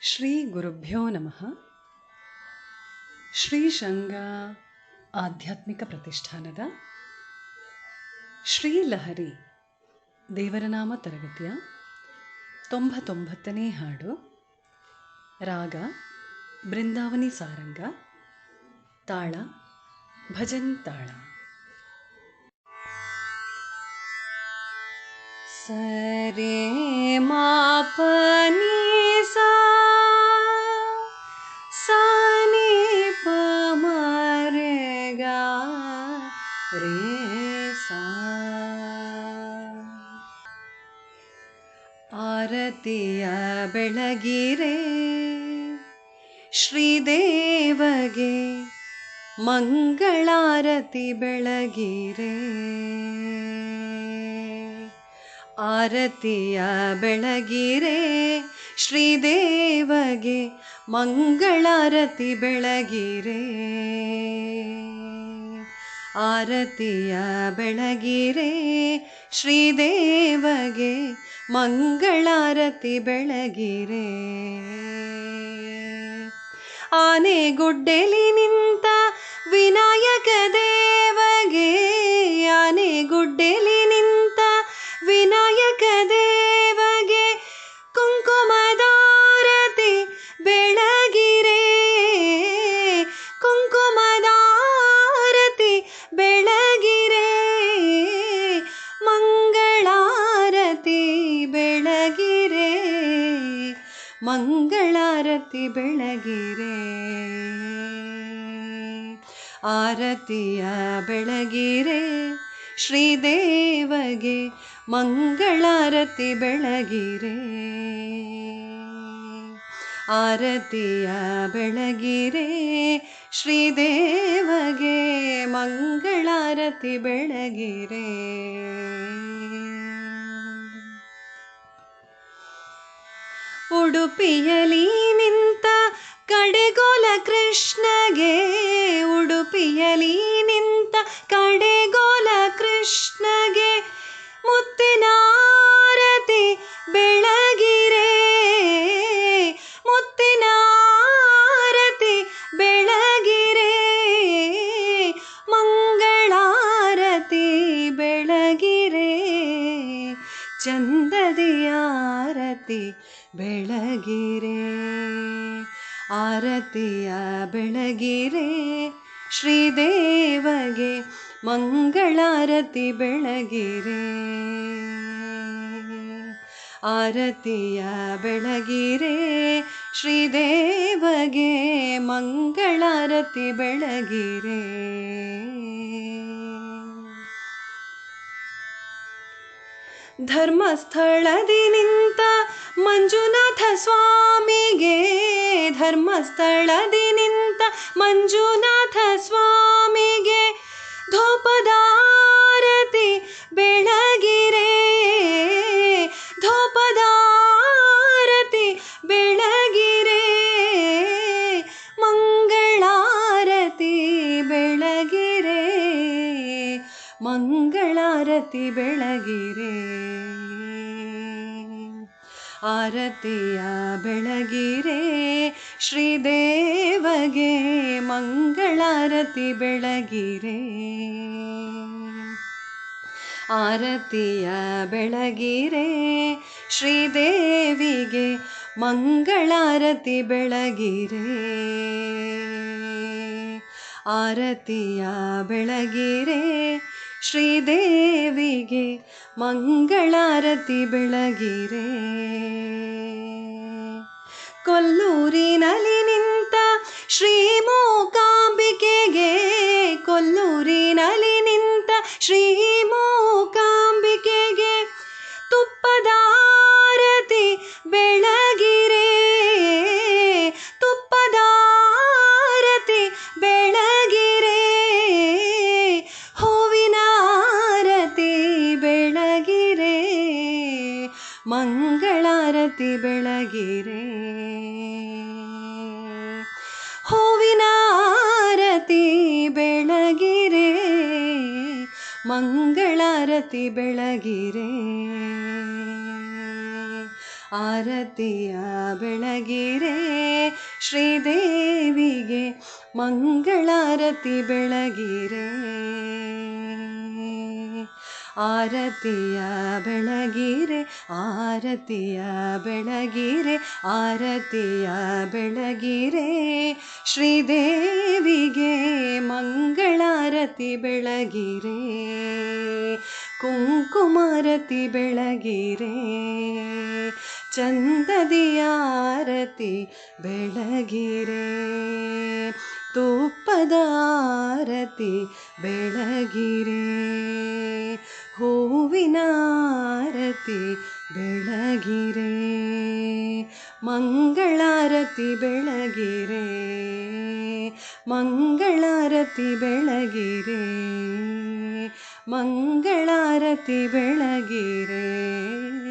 ಶ್ರೀ ಗುರುಭ್ಯೋ ನಮಃ. ಶ್ರೀ ಶಂಗ ಆಧ್ಯಾತ್ಮಿಕ ಪ್ರತಿಷ್ಠಾನದ ಶ್ರೀಲಹರಿ ದೇವರನಾಮ ತರಗತಿಯ ತೊಂಬತ್ತೊಂಬತ್ತನೇ ಹಾಡು. ರಾಗ, ಬೃಂದಾವನಿ ಸಾರಂಗ, ತಾಳ, ಭಜನ್ ತಾಳ. ಸರೆ ಮಾಪನಿ ಸಾ ಆರತಿಯ ಬೆಳಗಿರೆ ಶ್ರೀದೇವಗೆ ಮಂಗಳಾರತಿ ಬೆಳಗಿರೆ. ಆರತಿಯ ಬೆಳಗಿರೆ ಶ್ರೀದೇವಗೆ ಮಂಗಳಾರತಿ ಬೆಳಗಿರೆ. ಆರತಿಯ ಬೆಳಗಿರೆ ಶ್ರೀದೇವಗೆ ಮಂಗಳಾರತಿ ಬೆಳಗಿರೆ. ಆನೆಗುಡ್ಡೆಲಿ ನಿಂತ ಮಂಗಳಾರತಿ ಬೆಳಗಿರೆ. ಆರತಿಯ ಬೆಳಗಿರೆ. ಶ್ರೀದೇವಗೆ ಮಂಗಳಾರತಿ ಬೆಳಗಿರೆ. ಆರತಿಯ ಬೆಳಗಿರೆ. ಶ್ರೀದೇವಗೆ ಮಂಗಳಾರತಿ ಬೆಳಗಿರೆ. ಉಡುಪಿಯಲಿ ನಿಂತ ಕಡೆಗೋಲ ಕೃಷ್ಣಗೆ ಉಡುಪಿಯಲಿ ನಿಂತ ಕಡೆಗೋಲ ಕೃಷ್ಣಗೆ, ಮುತ್ತಿನಾರತಿ ಬೆಳಗಿರೆ ಮುತ್ತಿನಾರತಿ ಬೆಳಗಿರೆ, ಮಂಗಳಾರತಿ ಬೆಳಗಿರೆ, ಚಂದದಿಯಾರತಿ ಬೆಳಗಿರೆ ಆರತಿಯ ಬೆಳಗಿರೆ ಶ್ರೀದೇವಗೆ ಮಂಗಳಾರತಿ ಬೆಳಗಿರೆ. ಆರತಿಯ ಬೆಳಗಿರೆ ಶ್ರೀದೇವಗೆ ಮಂಗಳಾರತಿ ಬೆಳಗಿರೆ. ಧರ್ಮಸ್ಥಳದಿ ನಿಂತ ಮಂಜುನಾಥ ಸ್ವಾಮಿಗೆ ಧರ್ಮಸ್ಥಳದಿ ನಿಂತ ಮಂಜುನಾಥ ಸ್ವಾಮಿಗೆ ಧೋಪದಾರತಿ ಬೆಳಗಿರೆ. ಧೋಪದಾರತಿ ಬೆಳಗಿರೆ. ಮಂಗಳಾರತಿ ಬೆಳಗಿರೆ. ಮಂಗಳಾರತಿ ಬೆಳಗಿರೆ. ಆರತಿಯ ಬೆಳಗಿರೆ ಶ್ರೀದೇವಗೆ ಮಂಗಳಾರತಿ ಬೆಳಗಿರೆ. ಆರತಿಯ ಬೆಳಗಿರೆ ಶ್ರೀದೇವಿಗೆ ಮಂಗಳಾರತಿ ಬೆಳಗಿರೆ. ಆರತಿಯ ಬೆಳಗಿರೆ ಶ್ರೀದೇವಿಗೆ ಮಂಗಳಾರತಿ ಬೆಳಗಿರೆ. ಕೊಲ್ಲೂರಿನಲ್ಲಿ ನಿಂತ ಶ್ರೀ ಮಂಗಳಾರತಿ ಬೆಳಗಿರೆ. ಹೂವಿನ ಆರತಿ ಬೆಳಗಿರೆ. ಮಂಗಳಾರತಿ ಬೆಳಗಿರೆ. ಆರತಿಯ ಬೆಳಗಿರೆ. ಶ್ರೀದೇವಿಗೆ ಮಂಗಳಾರತಿ ಬೆಳಗಿರೆ. ಆರತಿಯ ಬೆಳಗಿರೆ ಆರತಿಯ ಬೆಳಗಿರೆ ಆರತಿಯ ಬೆಳಗಿರೆ. ಶ್ರೀದೇವಿಗೆ ಮಂಗಳಾರತಿ ಬೆಳಗಿರೆ, ಕುಂಕುಮಾರತಿ ಬೆಳಗಿರೆ. ಚಂದದಿಯ ಆರತಿ ಬೆಳಗಿರೆ ತುಪ್ಪದಾರತಿ ಬೆಳಗಿರೆ. ಆರತಿ ಬೆಳಗಿರೆ ಮಂಗಳಾರತಿ ಬೆಳಗಿರೆ ಮಂಗಳಾರತಿ ಬೆಳಗಿರೆ ಮಂಗಳಾರತಿ ಬೆಳಗಿರೆ.